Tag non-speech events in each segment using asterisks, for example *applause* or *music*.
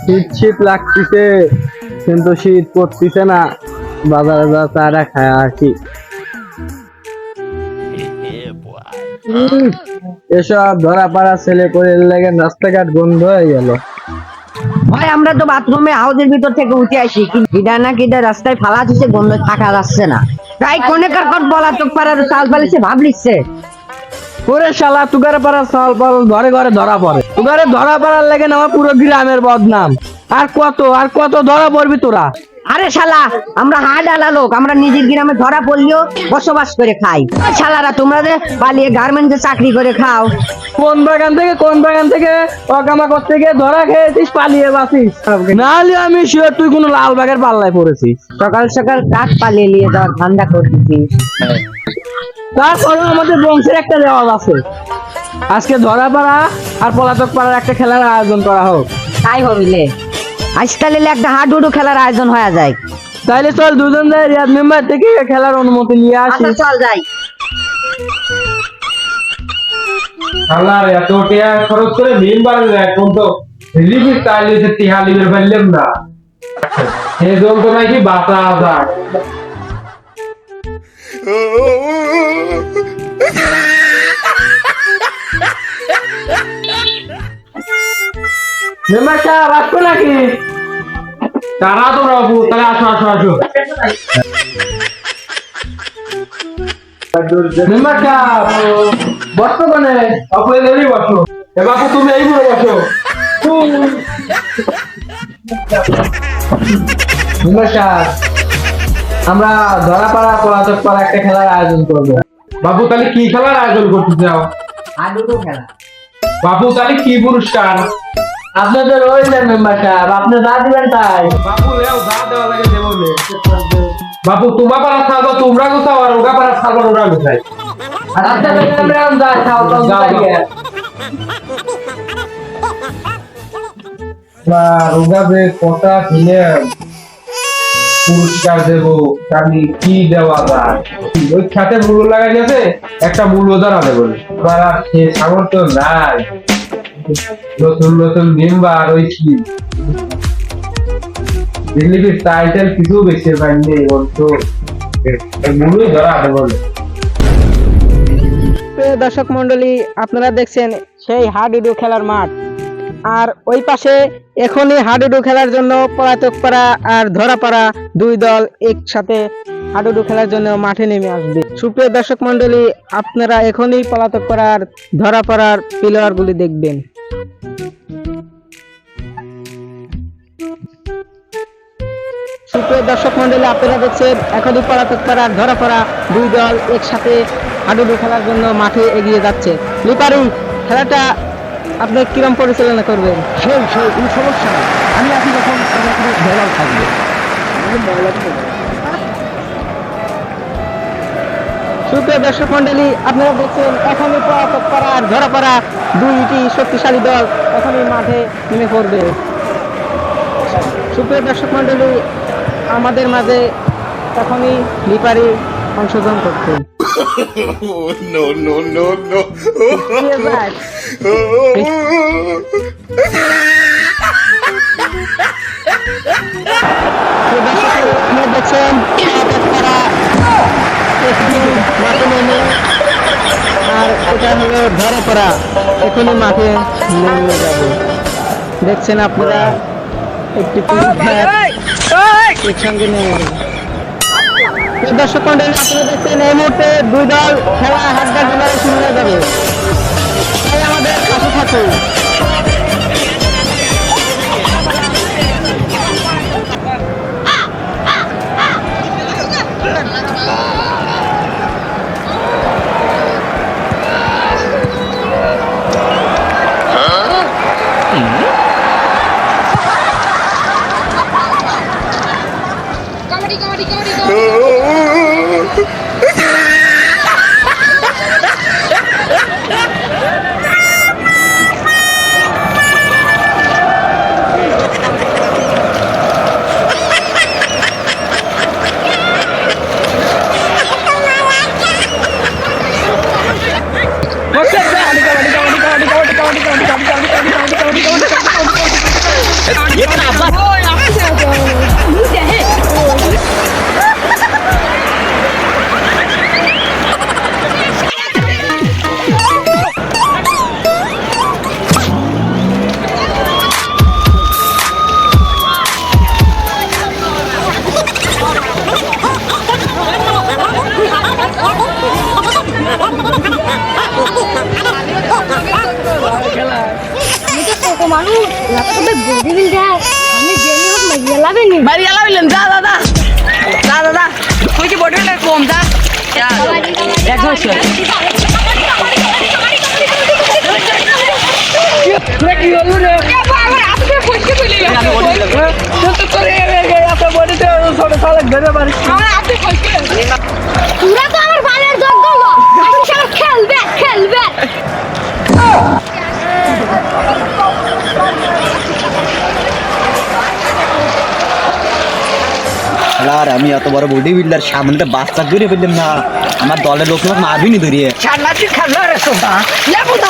শীত শীত লাগতেছে কিন্তু শীত পড়তেছে না। বাজারে যা চারা খায় আসি *laughs* উম, এসব ধরা পাড়া ছেলে করে লেগে রাস্তাঘাট বন্ধ হয়ে গেল। ভাই আমরা তো বাথরুমে হাউসের ভিতর থেকে উঠে আসি কিডা না কিডা রাস্তায় ফালা দিছে গন্ধ থাকা যাচ্ছে না। তাই কোনে কার কর বলা তো পারার চাল পালিছে ভাব লিখছে ওরে শালা তুগারে পাড়া সাল পাল ঘরে ঘরে ধরা পড়ে। তুগারে ধরা পড়ার লেগে না আমার পুরো গ্রামের বদনাম। আর কত আর কত ধরা পড়বি তোরা? আরে শালা আমরা হাট আলা লোক আমরা নিজের গ্রামে ধরা পড়লেও বসবাস করে খাই। শালারা তোমরা যে পালিয়ে গার্মেন্টসে চাকরি করে খাও। কোন বাগান থেকে কোন বাগান থেকে অকামা করতে গিয়ে ধরা খেয়েছিস পালিয়ে বাসিস নাহলে আমি শিওর তুই কোনো লাল বাগের পাল্লায় পড়েছিস। সকাল সকাল কাঠ পালিয়ে নিয়ে যাওয়ার ধান্দা করতেছিস তারপরে আমাদের বংশের একটা রেওয়াজ আছে। আজকে ধরা পাড়া আর পলাতক পাড়ার একটা খেলার আয়োজন করা হোক। তাই হবিলে আজকাল এলে একটা হাডুডু খেলার আয়োজন হয়ে যায়। তাহলে চল দুজন যাই রিয়াদ মেম্বার থেকে খেলার অনুমতি নিয়ে আসি। আচ্ছা চল যাই। আল্লাহ এত টাকা খরচ করে মিম বানালে এখন তো রিলিফ তাইলে যে টিহা লিবের পারলাম না। সে জল তো নাকি বাঁচা যায়। *laughs* মেম্বার সাহেব আসব নাকি? তারা তো বাবু তাহলে আসো আসো আসো। মেম্বার সাহেব বর্তমানে আপনি এদিকে বসো। এ বাবু তুমি এই করে বসো। মেম্বার সাহেব আমরা ধরা পাড়া পলাতক পাড়া একটা খেলার আয়োজন করব। বাবু তাহলে কি খেলার আয়োজন করতে চাও? খেলা। বাবু তাহলে কি পুরস্কার? আপনাদের ওই যে মেম্বার সাহেব আপনি যা দিবেন তাই। লেও যা দেওয়া লাগে দেবো পাড়া ছাড়বো তোমরা কোথাও আর ওগা ছাড়বো ওরা কোথায় আপনাদের আমরা যা খাও তো বা রোগা যে কথা দিলাম পুরস্কার দেব আমি কি দেওয়া যায়? ওই খাতে মূল্য লাগাই গেছে একটা মূল্য দাঁড়াবে বলে সে সামর্থ্য নাই। নতুন নতুন মেম্বার টাইটেল কিছু বেশি পাইনি বলতো। ধরাবে বলে। দর্শক মন্ডলী আপনারা দেখছেন সেই হাডুডু খেলার মাঠ। আর ওই পাশে এখনই হাডুডু খেলার জন্য পলাতক পাড়া আর ধরা পাড়া দুই দল একসাথে হাডুডু খেলার জন্য মাঠে নেমে আসবে। সুপ্রিয় দর্শক মন্ডলী আপনারা এখনই পলাতক করার, ধরা পাড়ার প্লেয়ার গুলি দেখবেন। সুপ্রিয় দর্শক মন্ডলী আপনারা দেখছেন, এখনই পলাতক পাড়ার ধরা পাড়া দুই দল একসাথে হাডুডু খেলার জন্য মাঠে এগিয়ে যাচ্ছে। লিপারি খেলাটা আপনি কিরম পরিচালনা করবেন? সেই সেই, কোনো সমস্যা নেই। আমি আছি যখন ভেড়াল থাকবে। সুপ্রিয় দর্শক মন্ডলী আপনারা দেখছেন এখনই পলাতক পাড়া আর ধরা পাড়া দুইটি শক্তিশালী দল এখনই মাঠে নেমে পড়বে। সুপ্রিয় দর্শক মন্ডলী আমাদের মাঝে এখনই লিপারি no, no, no, no. দেখছেন মাঠে নেমে। আর এটা হলো ধরা পড়া এখনই মাঠে নেমে যাবে। দেখছেন আপনারা? একটি একসঙ্গে নেমে দর্শক মন্ডলী, আপনারা দেখছেন এই মুহূর্তে দুই দল খেলা হাড্ডা খেলায় শুরু হয়ে যাবে। তাই আমাদের পাশে থাকুন। go, go, go, go. তবে বডি বিল্ডার আমি জেনে হোক মাইয়া লাভেনি বাড়ি এলা বললেন যা দাদা যা দাদা তুই কি বডি কম যা। হাতে ফসকে আর আমি এত বড় বডি বিল্ডার সামনে বাচ্চা ধরে ফেললাম না। আমার দলের লোক লোক মারবিনি ধরিয়ে। সান্নাতি খালো রে সোদা লেবু দা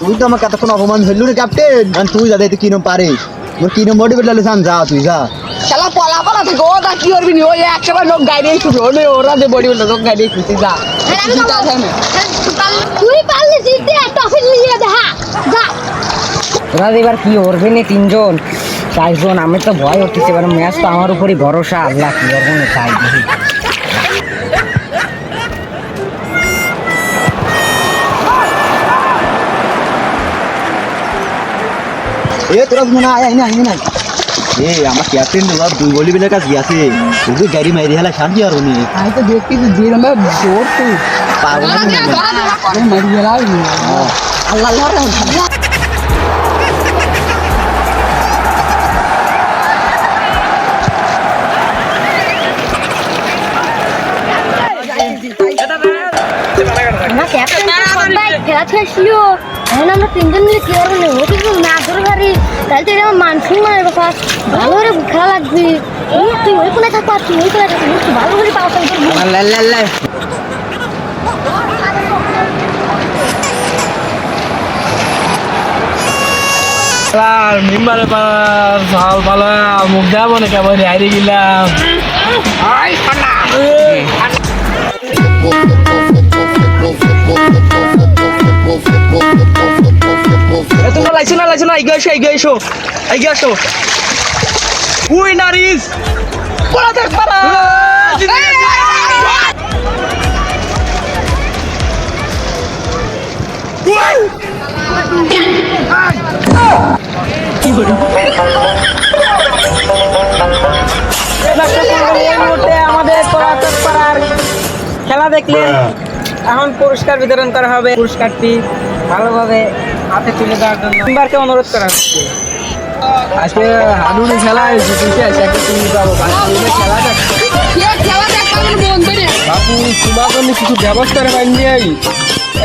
তুই তো না আমার কতক্ষণ না অপমান হইলু রে ক্যাপ্টেন তুই কিনো কিরম পারিস? তোর নম্বর বডি তাহলে সান যা তুই যা। শালা পলা পলা থেকে গো দা কি করবি নি? ওই একশো লোক গাড়ি শুধু ওনে ওরা যে বডি বলে লোক গাড়ি শুধু যা। তুই পারলে জিতে টফি নিয়ে দেখা যা। ওরা এবার কি করবে নি তিনজন? চারজন আমি তো ভয় হচ্ছে এবার ম্যাচ তো আমার উপরই ভরসা আল্লাহ কি করব না চাই এ তোরা মনে আয় আইনা আইনি নাই এ আমার ক্যাপ্টেন বাবা দুই গলি বিলের কাছে গিয়েছে। শুধু গাড়ি মারি হেলা শান্তি আর উনি। আমি তো দেখছি যে আমরা জোর তো পাগল মারি আল্লাহ আল্লাহ। সবাই খেলা এখন আমরা তিনজন মিলে কি করব? না ওকে যদি না ধরে পারি। তাহলে তো এটা আমার মান ব্যাপার ভালো করে খেলা লাগবে। এই তুই ওই কোনে থাকবা তুই ওই কোনে থাকবি তুই ভালো করে পাওয়া আর মেম্বারে পাড়ার সাল পালা মুখ যাব না কেমন হারিয়ে গেলাম। তোমরা লাইছো না লাইছো না এগিয়ে এসো এগিয়ে এসো এগিয়ে এসো উইনার ইজ থাক মুহূর্তে আমাদের পাড়ার খেলা দেখলেন। এখন পুরস্কার বিতরণ করা হবে। পুরস্কারটি ভালোভাবে হাতে তুলে দেওয়ার জন্য। মেম্বারকে অনুরোধ করা হচ্ছে। আজকে হাডুডি খেলা আছে একটা তুমি খেলা রে বাপু তোমার জন্য কিছু ব্যবস্থা পাইনি এই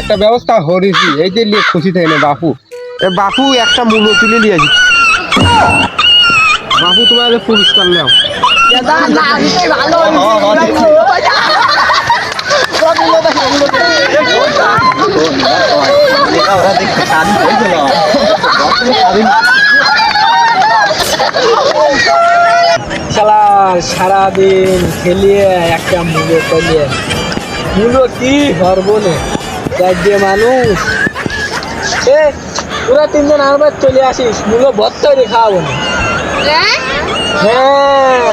একটা ব্যবস্থা হরেছি এই যে লিয়ে খুশি থাকে না বাপু। এ বাপু একটা মূল্য তুলে নিয়ে আসি বাপু তোমার পুরস্কার নাও। ওরা দেখতে স্বাধীন হয়েছিল স্বাধীন সারাদিন খেলিয়ে একটা মূল্য পেলিয়ে মূল্য কি হরবনে যে মানুষ। এ তোরা তিনজন আরবার চলে আসিস। মূল্য ভত্তরে খাওয়াবো না। হ্যাঁ। হ্যাঁ।